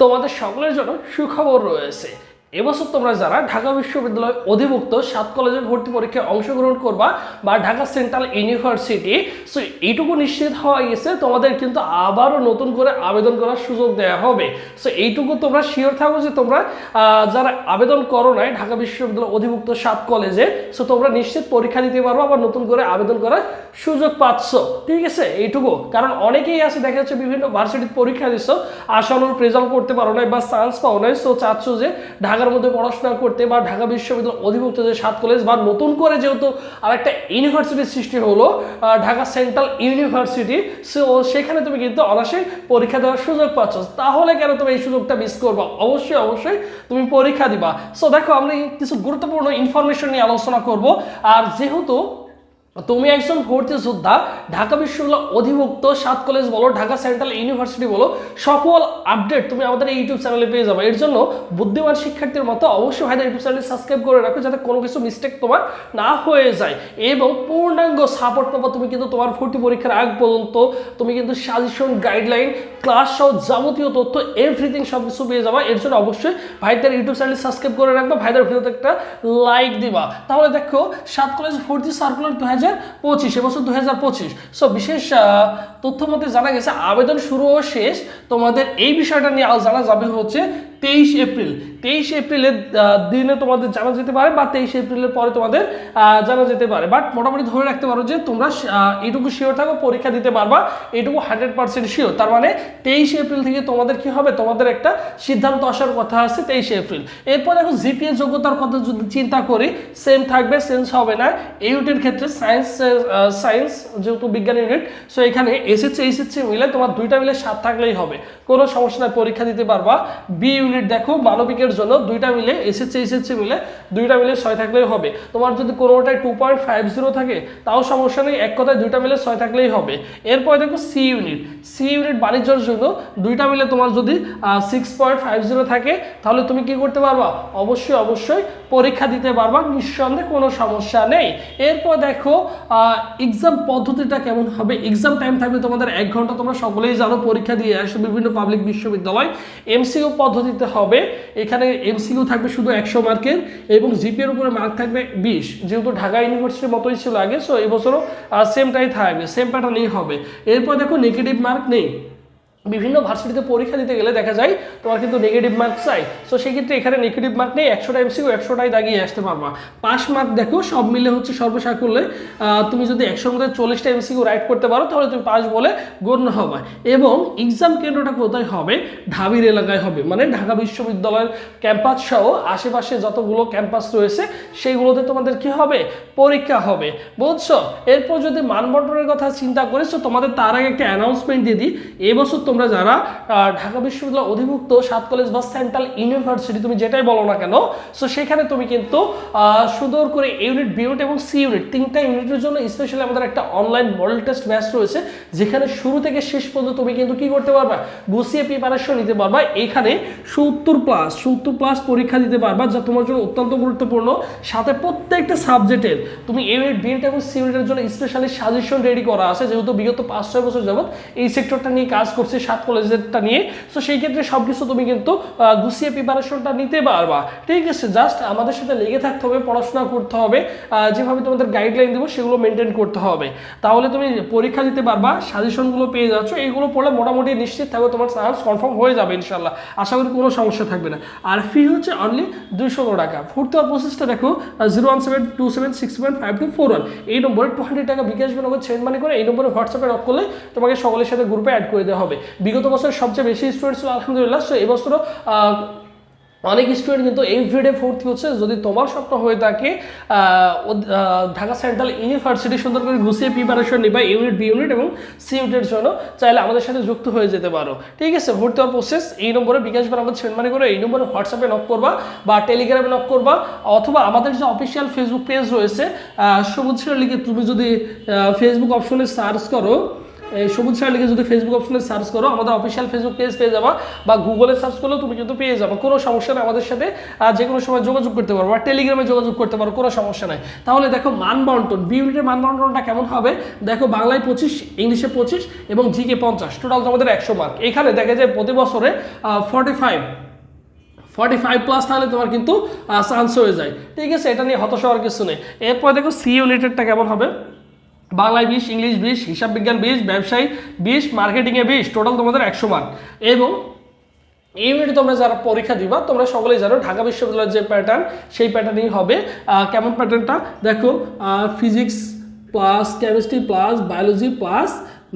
তোমাদের সকলের জন্য সুখবর রয়েছে। এবছর তোমরা যারা ঢাকা বিশ্ববিদ্যালয় অধিভুক্ত সাত কলেজের ভর্তি পরীক্ষায় অংশগ্রহণ করবা বা ঢাকা সেন্ট্রাল ইউনিভার্সিটি সো এইটুকু নিশ্চিত হওয়া গেছে, তোমাদের কিন্তু আবারও নতুন করে আবেদন করার সুযোগ দেওয়া হবে। সো এইটুকু তোমরা শিওর থাকো যে তোমরা যারা আবেদন করো নাই ঢাকা বিশ্ববিদ্যালয় অধিভুক্ত সাত কলেজে সো তোমরা নিশ্চিত পরীক্ষা দিতে পারব আবার নতুন করে আবেদন করার সুযোগ পাচ্ছ। ঠিক আছে? এইটুকু। কারণ অনেকেই আছে, দেখা যাচ্ছে বিভিন্ন ভার্সিটির পরীক্ষা দিচ্ছ আসানোর রেজাল্ট করতে পারো নাই বা চান্স পাও নাই সো চাচ্ছ যে ঢাকার মধ্যে পড়াশোনা করতে বা ঢাকা বিশ্ববিদ্যালয় অধিভুক্ত যে সাত কলেজ বা নতুন করে যেহেতু আরেকটা ইউনিভার্সিটির সৃষ্টি হলো ঢাকা সেন্ট্রাল ইউনিভার্সিটি সো সেখানে তুমি কিন্তু অনায়াসে পরীক্ষা দেওয়ার সুযোগ পাচ্ছ। তাহলে কেন তুমি এই সুযোগটা মিস করবা? অবশ্যই অবশ্যই তুমি পরীক্ষা দিবা। সো দেখো আমরা কিছু গুরুত্বপূর্ণ ইনফরমেশন নিয়ে আলোচনা করব। আর যেহেতু তুমি একজন ভর্তি যোদ্ধা, ঢাকা বিশ্ববিদ্যালয় অধিভুক্ত সাত কলেজ বলো, ঢাকা সেন্ট্রাল ইউনিভার্সিটি বলো, সকল আপডেট তুমি আমাদের এই ইউটিউব চ্যানেলে পেয়ে যাবে। এর জন্য বুদ্ধিমান শিক্ষার্থীর মতো অবশ্যই ভাইদের ইউটিউব চ্যানেল সাবস্ক্রাইব করে রাখো যাতে কোনো কিছু মিস্টেক তোমার না হয়ে যায়। এবং পূর্ণাঙ্গ সাপোর্ট পাবো তুমি কিন্তু তোমার ভর্তি পরীক্ষার আগ পর্যন্ত। তুমি কিন্তু সাজেশন গাইডলাইন ক্লাস সহ যাবতীয় তথ্য এভরিথিং সব কিছু পেয়ে যাবা। এর জন্য অবশ্যই ভাইদের ইউটিউব চ্যানেল সাবস্ক্রাইব করে রাখবা, ভাইদের ভিডিওতে একটা লাইক দিবা। তাহলে দেখো, সাত কলেজ ভর্তি সার্কুলার দু হাজার পঁচিশ এবছর দু হাজার পঁচিশ। সো বিশেষ তথ্য মতে জানা গেছে, আবেদন শুরু ও শেষ। তোমাদের এই বিষয়টা নিয়ে আলোচনা যাবে হচ্ছে তেইশ এপ্রিল। তেইশ এপ্রিলের দিনে তোমাদের জানা যেতে পারে বা তেইশ এপ্রিলের পরে তোমাদের জানা যেতে পারে। বাট মোটামুটি ধরে রাখতে পারো যে তোমরা আহ, এইটুকু শিওর থাকো পরীক্ষা দিতে পারবা এইটুকু হান্ড্রেড পার্সেন্ট শিওর তার মানে তেইশ এপ্রিল থেকে তোমাদের কি হবে? তোমাদের একটা সিদ্ধান্ত আসার কথা আছে তেইশে এপ্রিল। এরপর এখন জিপিএ যোগ্যতার কথা যদি চিন্তা করি সেম থাকবে চেঞ্জ হবে না। ইউনিটের ক্ষেত্রে সায়েন্স সায়েন্স যেহেতু বিজ্ঞান ইউনিট সো এখানে এসএসসি এসএসসি মিলে তোমার দুইটা মিলে সাত থাকলেই হবে। কোনো সমস্যা নাই পরীক্ষা দিতে পারবা। বি ইউনিট দেখো, মানবিকের জন্য দুইটা মিলে এসএসসি এসএসসি মিলে দুইটা মিলে ছয় থাকলেই হবে। তোমার যদি কোনোটায় টু পয়েন্ট ফাইভ জিরো থাকে, তাও সমস্যা নেই, এক কথায় দুইটা মিলে ছয় থাকলেই হবে। এরপর দেখো সি ইউনিট সি ইউনিট বাণিজ্যর জন্য দুইটা মিলে তোমার যদি সিক্স পয়েন্ট ফাইভ জিরো থাকে, তাহলে তুমি কি করতে পারবা? অবশ্যই অবশ্যই পরীক্ষা দিতে পারবা, নিঃসন্দেহে কোনো সমস্যা নেই। এরপর দেখো এক্সাম পদ্ধতিটা কেমন হবে? এক্সাম টাইম থাকবে তোমাদের এক ঘণ্টা তোমরা সকলেই জানো, পরীক্ষা দিয়ে আসো বিভিন্ন পাবলিক বিশ্ববিদ্যালয়। এমসিইউ পদ্ধতিতে হবে। এখানে এমসিইউ থাকবে শুধু একশো মার্কের এবং জিপিএর উপরে মার্ক থাকবে বিশ। যেহেতু ঢাকা ইউনিভার্সিটির মতোই ছিল আগে সো এবছরও সেমটাই থাকবে সেম প্যাটার্নই হবে। এরপর দেখো নেগেটিভ মার্ক নেই। বিভিন্ন ভার্সিটিতে পরীক্ষা দিতে গেলে দেখা যায় তোমার কিন্তু নেগেটিভ মার্ক চাই। সো সেক্ষেত্রে এখানে নেগেটিভ মার্ক নেই একশোটা এমসিকিউ একশোটাই দাগিয়ে আসতে পারবা। পাস মার্ক দেখো সব মিলে হচ্ছে সর্বসাকুল্যে আহ, তুমি যদি একশোর মধ্যে চল্লিশটা এমসিকিউ রাইট করতে পারো তাহলে তুমি পাস বলে গণ্য হবে। এবং এক্সাম কেন্দ্রটা কোথায় হবে? ঢাবির এলাকায় হবে। মানে ঢাকা বিশ্ববিদ্যালয়ের ক্যাম্পাস সহ আশেপাশে যতগুলো ক্যাম্পাস রয়েছে সেইগুলোতে তোমাদের কি হবে? পরীক্ষা হবে। বুঝছ? এরপর যদি মানবন্টনের কথা চিন্তা করেছ তোমাদের তার আগে একটা অ্যানাউন্সমেন্ট দিয়ে দিই। এবছর তোমরা যারা ঢাকা বিশ্ববিদ্যালয় অধিভুক্ত সাত কলেজ বা সেন্ট্রাল ইউনিভার্সিটি তুমি যেটাই বলো না কেন সো সেখানে তুমি কিন্তু সুন্দর করে ইউনিট বি ইউনিট এবং সি ইউনিট, তিনটা ইউনিটের জন্য স্পেশালি আমাদের একটা অনলাইন মডেল টেস্ট ব্যাচ রয়েছে, যেখানে শুরু থেকে শেষ পর্যন্ত তুমি কিন্তু কি করতে পারবা? গুছিয়ে প্রিপারেশন নিতে পারবা। এখানে সত্তর প্লাস সত্তর প্লাস পরীক্ষা দিতে পারবা, যা তোমার জন্য অত্যন্ত গুরুত্বপূর্ণ। সাথে প্রত্যেকটা সাবজেক্টের তুমি ইউনিট বি ইউনিট এবং সি ইউনিটের জন্য স্পেশালি সাজেশন রেডি করা আছে, যেহেতু বিগত পাঁচ, ছয় বছর যাবত এই সেক্টরটা নিয়ে কাজ করছে সাত কলেজেরটা নিয়ে। সো সেই ক্ষেত্রে সব কিছু তুমি কিন্তু গুছিয়ে প্রিপারেশনটা নিতে পারবা। ঠিক আছে জাস্ট আমাদের সাথে লেগে থাকতে হবে, পড়াশোনা করতে হবে যেভাবে তোমাদের গাইডলাইন দেবো, সেগুলো মেনটেন করতে হবে। তাহলে তুমি পরীক্ষা দিতে পারবা সাজেশনগুলো পেয়ে যাচ্ছ এইগুলো পড়লে মোটামুটি নিশ্চিত থাকবে তোমার চান্স কনফার্ম হয়ে যাবে ইনশাল্লাহ আশা করি কোনো সমস্যা থাকবে না। আর ফি হচ্ছে অনলি দুইশো টাকা। হওয়ার প্রসেসটা দেখো zero one seven two seven six seven five two four one এই নম্বরে টু হান্ড্রেড টাকা বিকাশ নম্বর সেন্ড মানি করে এই নম্বরে হোয়াটসঅ্যাপে নক করলে তোমাকে সকলের সাথে গ্রুপে অ্যাড করে দেওয়া হবে। বিগত বছর সবচেয়ে বেশি স্টুডেন্ট ছিল আলহামদুলিল্লাহ। সো এবছরও অনেক স্টুডেন্ট কিন্তু এভরিডে ভর্তি হচ্ছে। যদি তোমার স্বপ্ন হয়ে থাকে ঢাকা সেন্ট্রাল ইউনিভার্সিটি সুন্দর করে গুছিয়ে প্রিপারেশন নিবা ইউনিট বি ইউনিট এবং সি ইউনিটের জন্য। চাইলে আমাদের সাথে যুক্ত হয়ে যেতে পারো। ঠিক আছে? ভর্তি হওয়ার প্রসেস এই নম্বরে বিকাশ বার আমাদের সেন্ড মানি করে, এই নম্বরে হোয়াটসঅ্যাপে নক করবা বা টেলিগ্রামে নক করবা। অথবা আমাদের যে অফিসিয়াল ফেসবুক পেজ রয়েছে সবুজ লিখে তুমি যদি ফেসবুক অপশনে সার্চ করো সবুজ স্যার লিখে যদি ফেসবুক অপশনে সার্চ করো, আমাদের অফিসিয়াল ফেসবুক পেজ পেয়ে যাবা বা গুগলে সার্চ করলেও তুমি কিন্তু পেয়ে যাবে। কোনো সমস্যা নেই আমাদের সাথে যে কোনো সময় যোগাযোগ করতে পারো বা টেলিগ্রামে যোগাযোগ করতে পারো, কোনো সমস্যা নাই। তাহলে দেখো মান বন্টন বি ইউনিটের মান বন্টনটা কেমন হবে? দেখো বাংলায় পঁচিশ, ইংলিশে পঁচিশ এবং জিকে পঞ্চাশ। টোটাল তোমাদের একশো মার্ক এখানে দেখা যায় প্রতি বছরে forty five forty five plus তাহলে তোমার কিন্তু চান্স হয়ে যায়। ঠিক আছে, এটা নিয়ে হতাশ হওয়ার কিছু নেই। এরপর দেখো সি ইউনিটেডটা কেমন হবে? বাংলায় বিশ ইংলিশ বিশ হিসাব বিজ্ঞান বিশ ব্যবসায়ী বিশ মার্কেটিংয়ে বিশ টোটাল তোমাদের একশো মার্ক এবং এই ইউনিটে তোমরা যারা পরীক্ষা দিবা, তোমরা সকলেই জানো ঢাকা বিশ্ববিদ্যালয়ের যে প্যাটার্ন সেই প্যাটার্নই হবে কেমন প্যাটার্নটা দেখো physics plus chemistry plus biology plus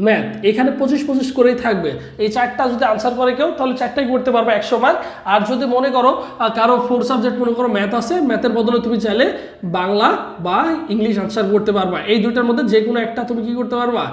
math. এখানে পঁচিশ পঁচিশ করেই থাকবে। এই চারটা যদি আনসার করে কেউ, তাহলে চারটাই করতে পারবে একশো মার্ক আর যদি মনে করো কারও ফোর সাবজেক্ট মনে করো ম্যাথ আছে, ম্যাথের বদলে তুমি চাইলে বাংলা বা ইংলিশ আনসার করতে পারবা। এই দুইটার মধ্যে যে কোনো একটা তুমি কি করতে পারবা?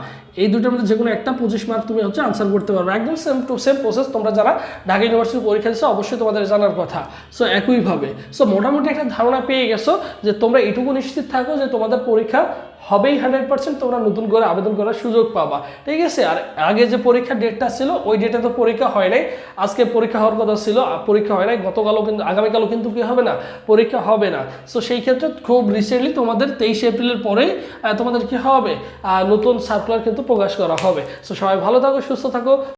এই দুটোর মধ্যে যে কোনো একটা পঁচিশ মার্ক তুমি হচ্ছে আনসার করতে পারবে। একদম সেম টু সেম প্রসেস তোমরা যারা ঢাকা ইউনিভার্সিটি পরীক্ষা দিচ্ছ অবশ্যই তোমাদের জানার কথা। সো একইভাবে। সো মোটামুটি একটা ধারণা পেয়ে গেছো যে তোমরা এটুকু নিশ্চিত থাকো যে তোমাদের পরীক্ষা হবেই হান্ড্রেড পার্সেন্ট তোমরা নতুন করে আবেদন করার সুযোগ পাবা। ঠিক আছে? আর আগে যে পরীক্ষার ডেটটা ছিল ওই ডেটে তো পরীক্ষা হয় নাই। আজকে পরীক্ষা হওয়ার কথা ছিল পরীক্ষা হয় নাই। গতকালও কিন্তু আগামীকালও কিন্তু কি হবে না? পরীক্ষা হবে না। সো সেই ক্ষেত্রে খুব রিসেন্টলি তোমাদের তেইশে এপ্রিলের পরে আহ, তোমাদের কি হবে? নতুন সার্কুলার কিন্তু প্রকাশ করা হবে। সো সবাই ভালো থাকো সুস্থ থাকো।